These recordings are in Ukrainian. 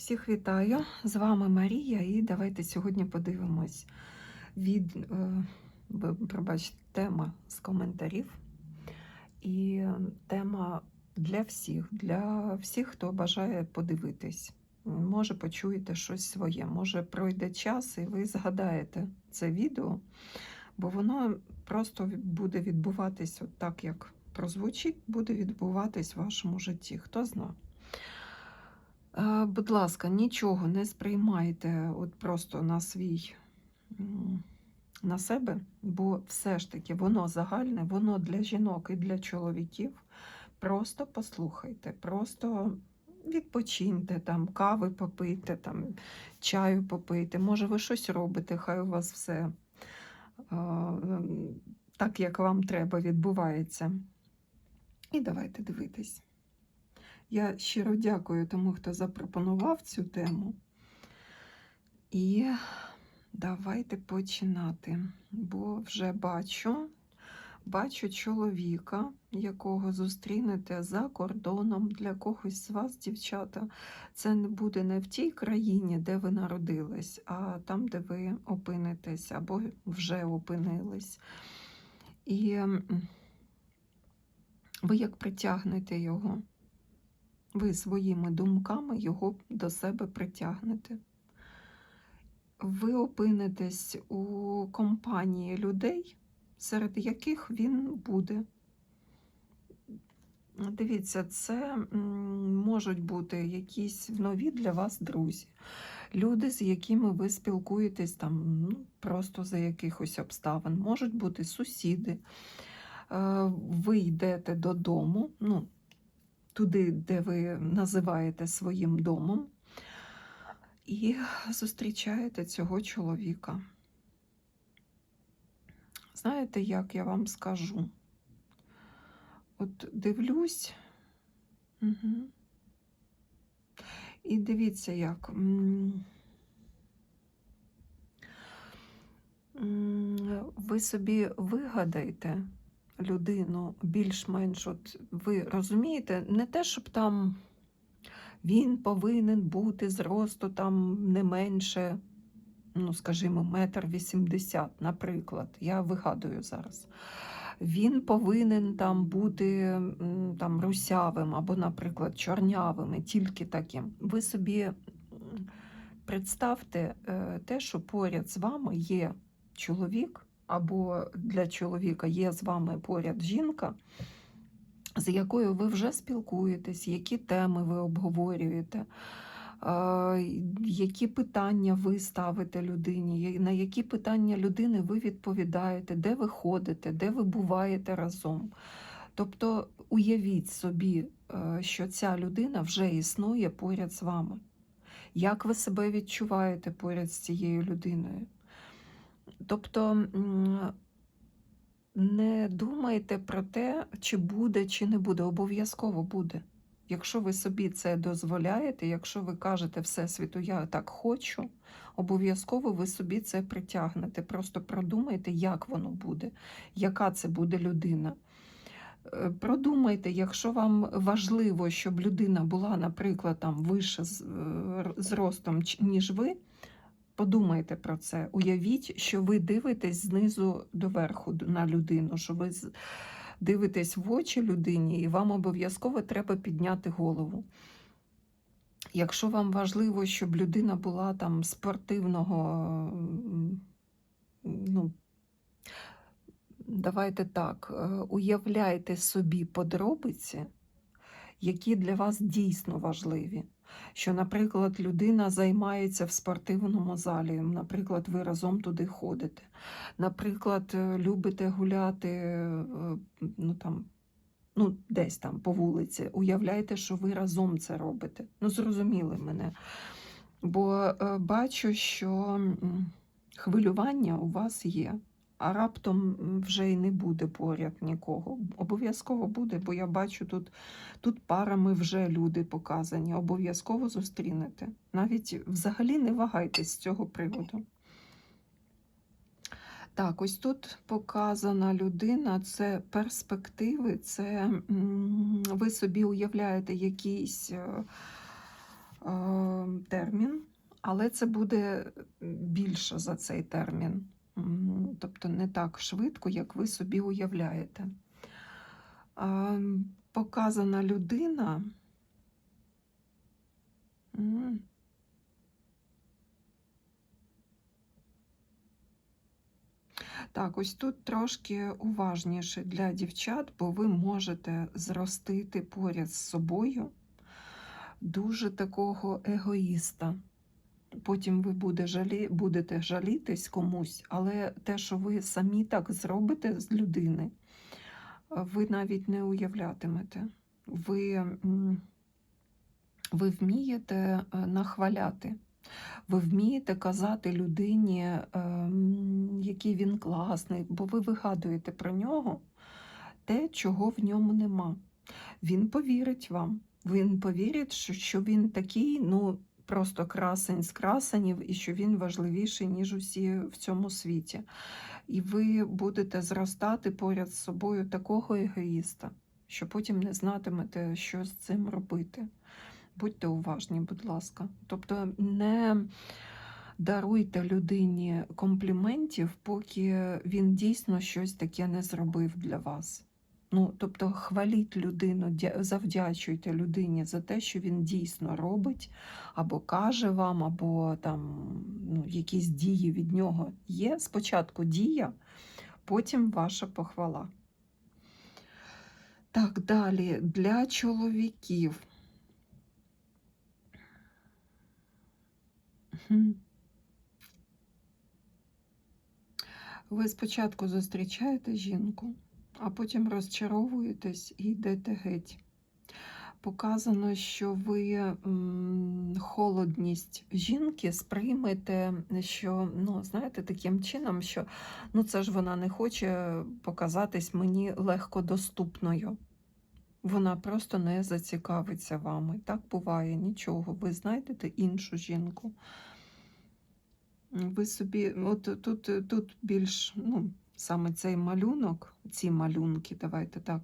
Всіх вітаю! З вами Марія, і давайте сьогодні подивимось від, е, пробачте, тема з коментарів. І тема для всіх, для всіх, хто бажає подивитись. Може, почуєте щось своє, може пройде час, і ви згадаєте це відео, бо воно просто буде відбуватись от так, як прозвучить, буде відбуватись в вашому житті. Хто знає. Е, Будь ласка, нічого не сприймайте от просто на свій на себе, бо все ж таки воно загальне, воно для жінок і для чоловіків. Просто послухайте, просто відпочиньте, там, кави попийте, там, чаю попийте. Може, ви щось робите, хай у вас все е, так, як вам треба, відбувається. І давайте дивитись. Я щиро дякую тому, хто запропонував цю тему. І давайте починати. Бо вже бачу, бачу чоловіка, якого зустрінете за кордоном для когось з вас, дівчата. Це не буде не в тій країні, де ви народились, а там, де ви опинитесь або вже опинились. І ви як притягнете його? Ви своїми думками його до себе притягнете. Ви опинитесь у компанії людей, серед яких він буде. Дивіться, це можуть бути якісь нові для вас друзі, люди, з якими ви спілкуєтесь там ну, просто за якихось обставин, можуть бути сусіди. Е, Ви йдете додому, ну, туди, де ви називаєте своїм домом, і зустрічаєте цього чоловіка. Знаєте, як я вам скажу? От дивлюсь. Угу. І дивіться, як. Ви собі вигадайте людину більш-менш, от ви розумієте, не те, щоб там він повинен бути зросту там не менше, ну, скажімо, метр вісімдесят, наприклад. Я вигадую зараз. Він повинен там бути там русявим або, наприклад, чорнявим, і тільки таким. Ви собі представте е, те, що поряд з вами є чоловік, або для чоловіка є з вами поряд жінка, з якою ви вже спілкуєтесь, які теми ви обговорюєте, е, які питання ви ставите людині, на які питання людини ви відповідаєте, де ви ходите, де ви буваєте разом. Тобто уявіть собі, е, що ця людина вже існує поряд з вами. Як ви себе відчуваєте поряд з цією людиною? Тобто не думайте про те, чи буде, чи не буде. Обов'язково буде. Якщо ви собі це дозволяєте, якщо ви кажете Всесвіту, я так хочу, обов'язково ви собі це притягнете. Просто продумайте, як воно буде, яка це буде людина. Е, Продумайте, якщо вам важливо, щоб людина була, наприклад, там вище з- е, зростом, ніж ви, Подумайте про це. Уявіть, що ви дивитесь знизу до верху на людину, що ви дивитесь в очі людині, і вам обов'язково треба підняти голову. Якщо вам важливо, щоб людина була там спортивного, ну, давайте так, е, уявляйте собі подробиці, які для вас дійсно важливі. Що, наприклад, людина займається в спортивному залі, наприклад, ви разом туди ходите. Наприклад, е, любите гуляти е, ну, там, ну, десь там по вулиці. Уявляйте, що ви разом це робите. Ну, зрозуміли мене. Бо е, бачу, що хвилювання у вас є, а раптом вже й не буде поряд нікого. Обов'язково буде, бо я бачу тут Тут парами вже люди показані, обов'язково зустрінете. Навіть взагалі не вагайтесь з цього приводу. Так, ось тут показана людина, це перспективи, це ви собі уявляєте якісь е, е, термін, але це буде більше за цей термін. Тобто не так швидко, як ви собі уявляєте. Показана людина. Так, ось тут трошки уважніше для дівчат, бо ви можете зростити поряд з собою дуже такого егоїста. Потім ви буде жалі... будете жалітись комусь, але те, що ви самі так зробите з людини, ви навіть не уявлятимете. Ви, ви вмієте е, нахваляти. Ви вмієте казати людині, ем, який він класний, бо ви вигадуєте про нього те, чого в ньому нема. Він повірить вам. Він повірить, що він такий, ну, просто красень з красенів, і що він важливіший, ніж усі в цьому світі. І ви будете зростати поряд з собою такого егоїста, що потім не знатимете, що з цим робити. Будьте уважні, будь ласка. Тобто не даруйте людині компліментів, поки він дійсно щось таке не зробив для вас. Ну, тобто, хваліть людину, завдячуйте людині за те, що він дійсно робить, або каже вам, або там ну, якісь дії від нього є. Спочатку дія, потім ваша похвала. Так, далі для чоловіків. Ви спочатку зустрічаєте жінку, а потім розчаровуєтесь і йдете геть. Показано, що ви холодність жінки сприймете, що, ну, знаєте, таким чином, що ну, це ж вона не хоче показатись мені легкодоступною. Вона просто не зацікавиться вами. Так буває нічого. Ви знайдете іншу жінку. Ви собі, от тут, тут більш, ну, саме цей малюнок, ці малюнки, давайте так,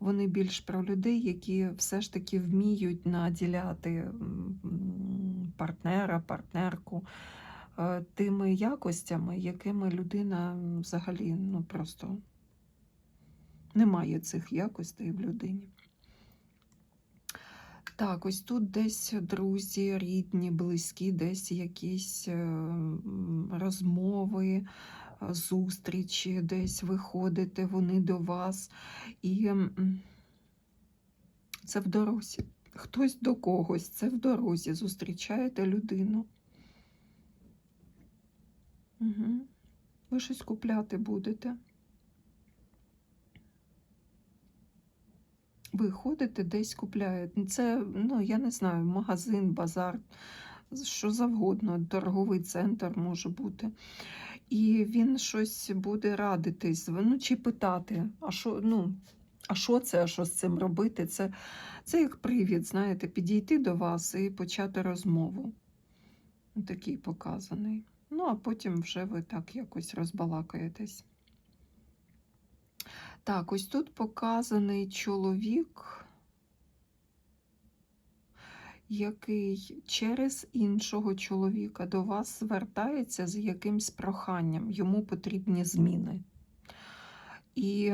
вони більш про людей, які все ж таки вміють наділяти партнера, партнерку е, тими якостями, якими людина взагалі ну, просто не має цих якостей в людині. Так, ось тут десь друзі, рідні, близькі, десь якісь е, розмови, зустрічі, десь виходите вони до вас. І це в дорозі. Хтось до когось, це в дорозі. Зустрічаєте людину. Угу. Ви щось купляти будете. Ви ходите десь купляєте. Це, ну, я не знаю, магазин, базар, що завгодно, торговий центр може бути. І він щось буде радитись, ну, чи питати, а що, ну, а що це, а що з цим робити? Це, це як привід, знаєте, підійти до вас і почати розмову. Такий показаний. Ну, а потім вже ви так якось розбалакаєтесь. Так, ось тут показаний чоловік, який через іншого чоловіка до вас звертається з якимсь проханням, йому потрібні зміни. І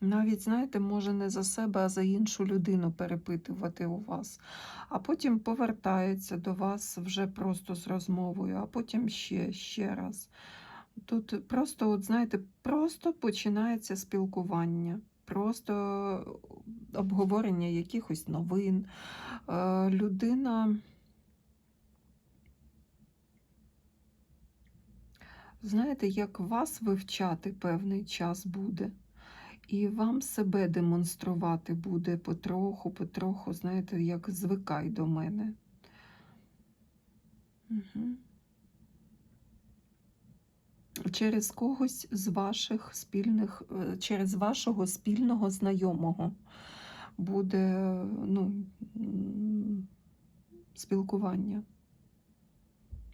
навіть, знаєте, може не за себе, а за іншу людину перепитувати у вас. А потім повертається до вас вже просто з розмовою, а потім ще, ще раз. Тут просто, от знаєте, просто починається спілкування, просто обговорення якихось новин. Е, Людина, знаєте, як вас вивчати певний час буде, і вам себе демонструвати буде потроху, потроху, знаєте, як звикай до мене. Угу через когось з ваших спільних, е, через вашого спільного знайомого буде ну, спілкування,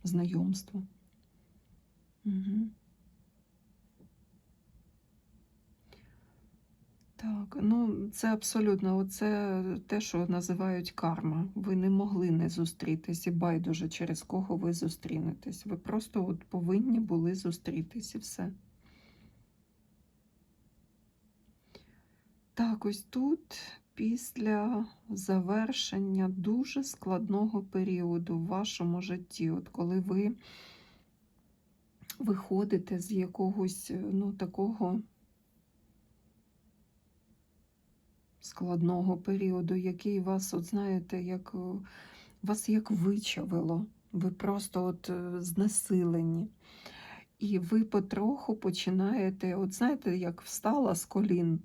знайомство. Угу. Так, ну це абсолютно оце те, що називають карма. Ви не могли не зустрітись і байдуже, через кого ви зустрінетесь. Ви просто от повинні були зустрітись і все. Так, ось тут після завершення дуже складного періоду в вашому житті, от коли ви виходите з якогось ну, такого складного періоду, який вас, от знаєте, як е, вас як вичавило. Ви просто от е, знесилені. І ви потроху починаєте, от знаєте, як встала з колін,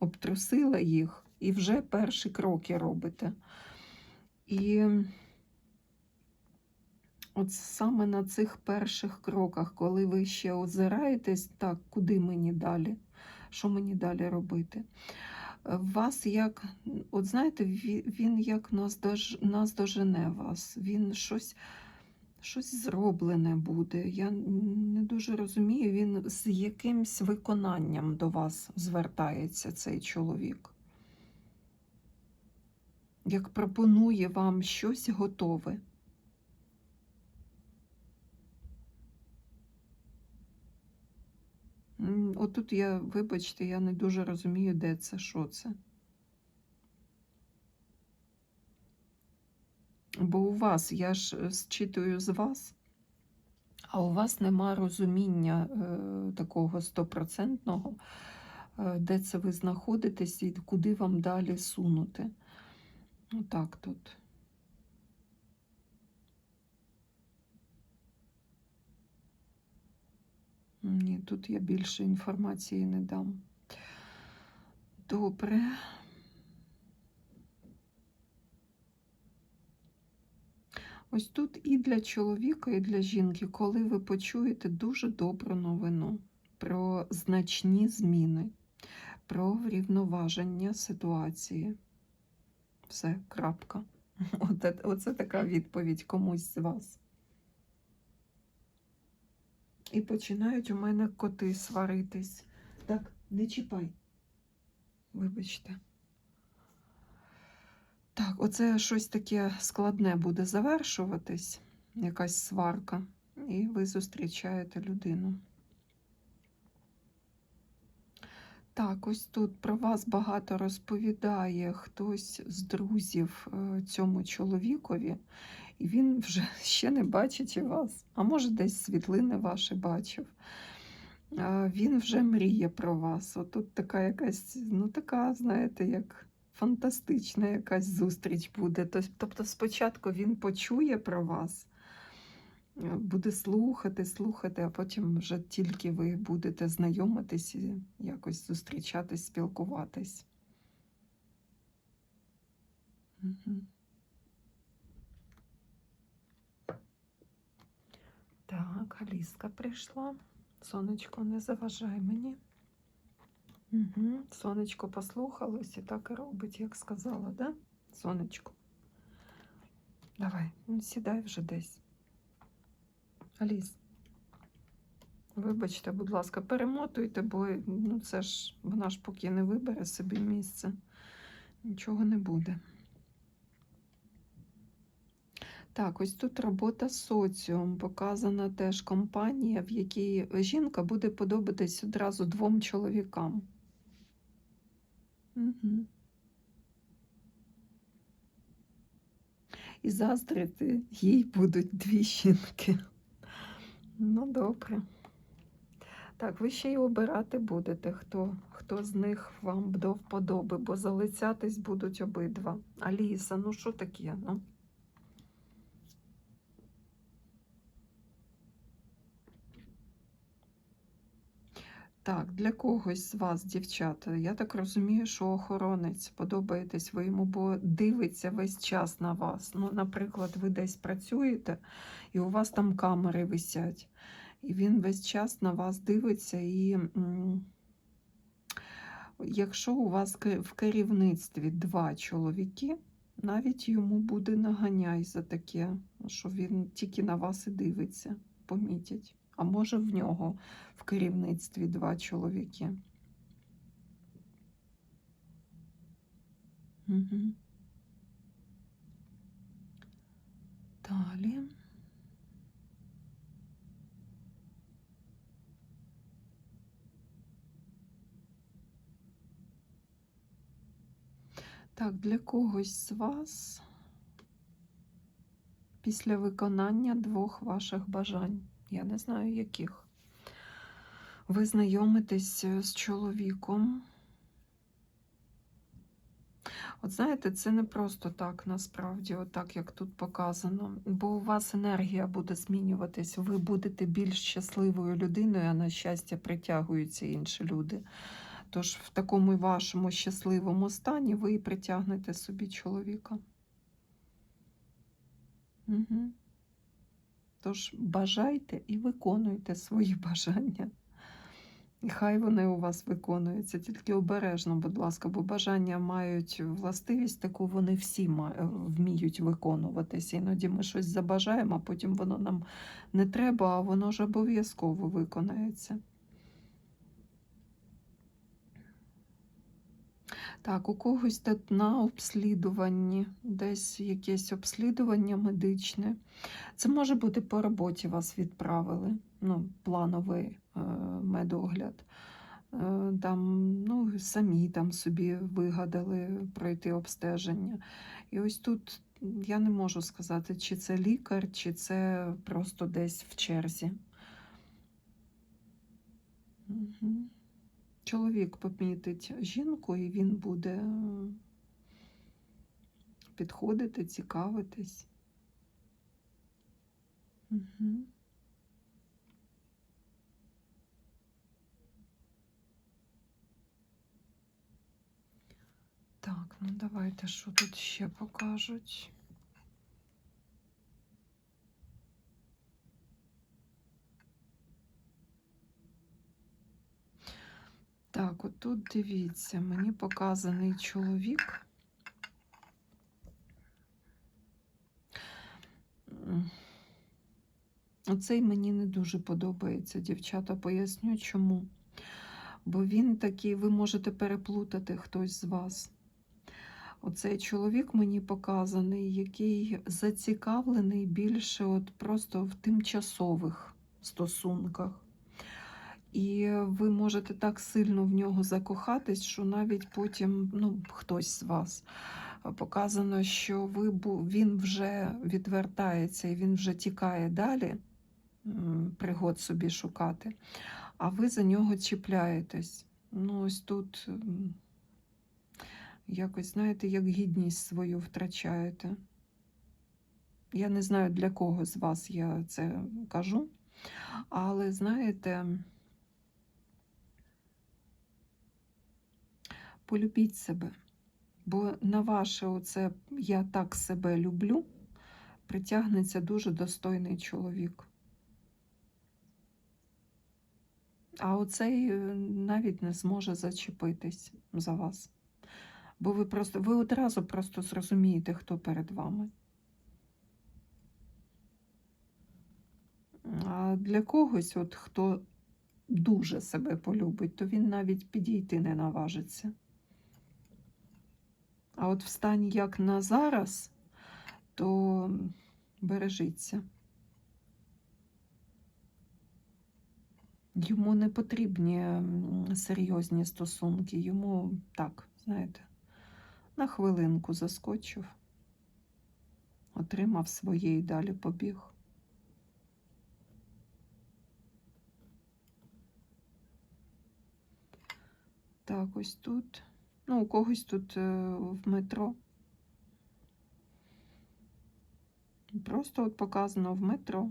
обтрусила їх, і вже перші кроки робите. І от саме на цих перших кроках, коли ви ще озираєтесь, так, куди мені далі? Що мені далі робити? Вас як, от знаєте, він як наздож, наздожене вас, він щось, щось зроблене буде. Я не дуже розумію, він з якимсь виконанням до вас звертається цей чоловік. Як пропонує вам щось готове. Отут я, вибачте, я не дуже розумію, де це, що це. Бо у вас, я ж е, зчитую з вас, а у вас нема розуміння е, такого стопроцентного, е, де це ви знаходитесь і куди вам далі сунути. Отак тут. Ні, тут я більше інформації не дам. Добре. Ось тут і для чоловіка, і для жінки, коли ви почуєте дуже добру новину про значні зміни, про врівноваження ситуації. Все, крапка. Оце, така відповідь комусь з вас. І починають у мене коти сваритись. Так, не чіпай. Вибачте. Так, оце щось таке складне буде завершуватись, якась сварка, і ви зустрічаєте людину. Так, ось тут про вас багато розповідає хтось з друзів е, цьому чоловікові, і він вже ще не бачить і вас, а може десь світлини ваші бачив. Він вже мріє про вас. Отут така якась, ну така, знаєте, як фантастична якась зустріч буде. Тобто спочатку він почує про вас, буде слухати, слухати, а потім вже тільки ви будете знайомитись і якось зустрічатись, спілкуватись. Мгм. Так, Аліска прийшла. Сонечко, не заважай мені. Угу. Сонечко послухалось і так і робить, як сказала, да? Сонечко. Давай, ну, сідай вже десь. Аліс. Вибачте, будь ласка, перемотуйте, бо ну, це ж вона ж поки не вибере собі місце, нічого не буде. Так, ось тут робота з соціум. Показана теж компанія, в якій жінка буде подобатись одразу двом чоловікам. Угу. І заздрити їй будуть дві жінки. Ну, добре. Так, ви ще й обирати будете, хто, хто з них вам до вподоби, бо залицятись будуть обидва. Аліса, ну що таке? Ну? Так, для когось з вас, дівчата, я так розумію, що охоронець подобаєтесь ви йому, бо дивиться весь час на вас. Ну, наприклад, ви десь працюєте, і у вас там камери висять, і він весь час на вас дивиться. І якщо у вас в керівництві два чоловіки, навіть йому буде наганяй за таке, що він тільки на вас і дивиться, помітять. А може в нього в керівництві два чоловіки. Угу. Далі. Так, для когось з вас після виконання двох ваших бажань, я не знаю яких, ви знайомитесь е, з чоловіком. От знаєте, це не просто так насправді, отак, як тут показано, бо у вас енергія буде змінюватись, ви будете більш щасливою людиною, а на щастя притягуються інші люди. Тож в такому вашому щасливому стані ви і притягнете собі чоловіка. Угу. Тож бажайте і виконуйте свої бажання. І хай вони у вас виконуються, тільки обережно, будь ласка, бо бажання мають властивість, таку вони всі вміють виконуватися. Іноді ми щось забажаємо, а потім воно нам не треба, а воно ж обов'язково виконається. Так, у когось тут на обслідуванні, десь якесь обслідування медичне. Це може бути по роботі вас відправили, ну, плановий е, медогляд. Е, там, ну, Самі там собі вигадали пройти обстеження. І ось тут я не можу сказати, чи це лікар, чи це просто десь в черзі. Угу. Чоловік помітить жінку, і він буде підходити, цікавитись. Угу. Так, ну давайте що тут ще покажуть. Так, отут дивіться, мені показаний чоловік. Оцей мені не дуже подобається, дівчата, поясню чому. Бо він такий, ви можете переплутати хтось з вас. Оцей чоловік мені показаний, який зацікавлений більше от просто в тимчасових стосунках. І ви можете так сильно в нього закохатись, що навіть потім ну, хтось з вас показано, що ви, він вже відвертається і він вже тікає далі, пригод собі шукати, а ви за нього чіпляєтесь. Ну, ось тут якось, знаєте, як гідність свою втрачаєте. Я не знаю, для кого з вас я це кажу, але знаєте. Полюбіть себе. Бо на ваше оце я так себе люблю, притягнеться дуже достойний чоловік. А оцей е, навіть не зможе зачепитись за вас. Бо ви просто ви одразу просто зрозумієте, хто перед вами. А для когось, от хто дуже себе полюбить, то він навіть підійти не наважиться. А от в стані як на зараз, то бережіться. Йому не потрібні серйозні стосунки, йому так, знаєте, на хвилинку заскочив, отримав своє і далі побіг. Так, ось тут. Ну, у когось тут е, в метро. Просто от показано в метро.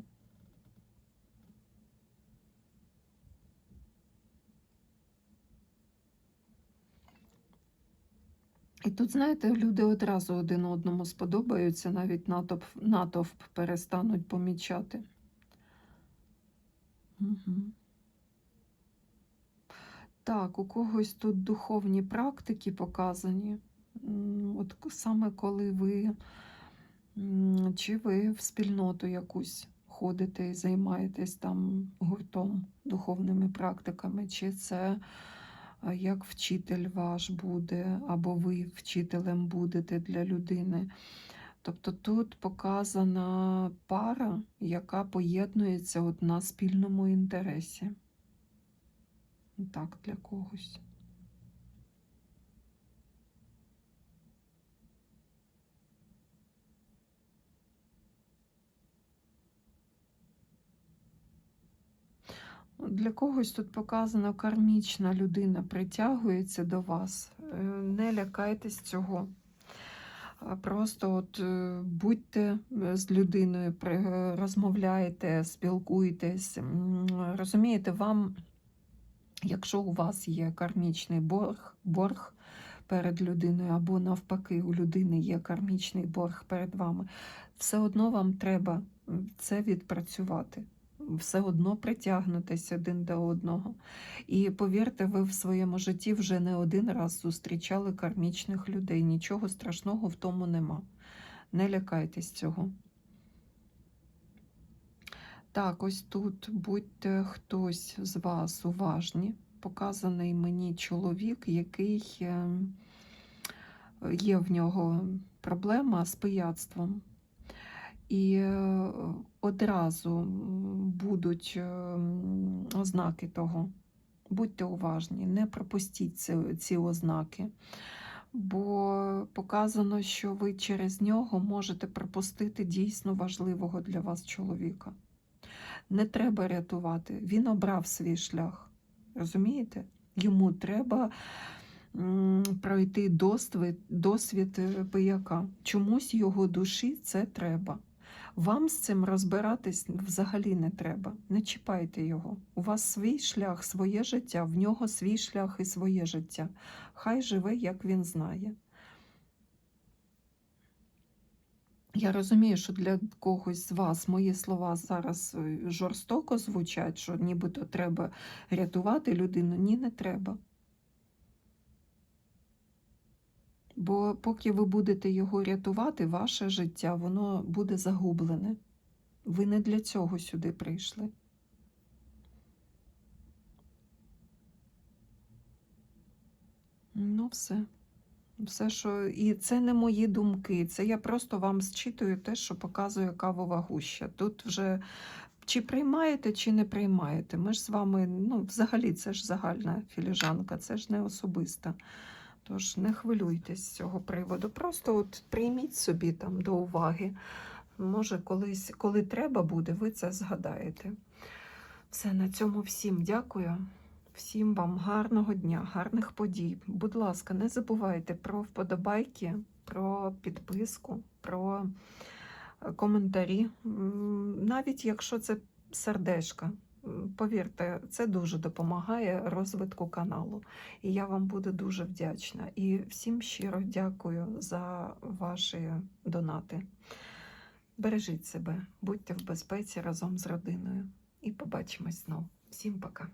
І тут, знаєте, люди одразу один одному сподобаються, навіть натовп, натовп перестануть помічати. Угу. Так, у когось тут духовні практики показані. От саме коли ви, чи ви в спільноту якусь ходите і займаєтесь там гуртом духовними практиками, чи це як вчитель ваш буде, або ви вчителем будете для людини. Тобто тут показана пара, яка поєднується от на спільному інтересі. Так, для когось. Для когось тут показано кармічна людина притягується до вас. Е, Не лякайтесь цього. Просто от е, будьте е, з людиною, розмовляйте, спілкуйтесь. Розумієте, вам, якщо у вас є кармічний борг, борг перед людиною, або навпаки, у людини є кармічний борг перед вами, все одно вам треба це відпрацювати. Все одно притягнутись один до одного. І повірте, ви в своєму житті вже не один раз зустрічали кармічних людей. Нічого страшного в тому нема. Не лякайтесь цього. Так, ось тут будьте хтось з вас уважні. Показаний мені чоловік, який е, є в нього проблема з пияцтвом. І е, одразу будуть е, ознаки того. Будьте уважні, не пропустіть ці ознаки, бо показано, що ви через нього можете пропустити дійсно важливого для вас чоловіка. Не треба рятувати, він обрав свій шлях. Розумієте? Йому треба пройти досвід, досвід е, пияка. Чомусь його душі це треба. Вам з цим розбиратись взагалі не треба. Не чіпайте його. У вас свій шлях, своє життя, в нього свій шлях і своє життя. Хай живе, як він знає. Я розумію, що для когось з вас мої слова зараз е, жорстоко звучать, що нібито треба рятувати людину. Ні, не треба. Бо поки ви будете його рятувати, ваше життя воно буде загублене. Ви не для цього сюди прийшли. Ну, все. Все, що... І це не мої думки, це я просто вам зчитую те, що показує кавова гуща. Тут вже чи приймаєте, чи не приймаєте. Ми ж з вами, ну, взагалі, це ж загальна філіжанка, це ж не особиста. Тож не хвилюйтесь з цього приводу. Просто от прийміть собі там до уваги. Може, колись, коли треба буде, ви це згадаєте. Все, на цьому всім дякую. Всім вам гарного дня, гарних подій. Будь ласка, не забувайте про вподобайки, про підписку, про е, коментарі. Навіть якщо це сердечка. Повірте, це дуже допомагає розвитку каналу. І я вам буду дуже вдячна. І всім щиро дякую за ваші донати. Бережіть себе, будьте в безпеці разом з родиною. І побачимось знову. Всім пока.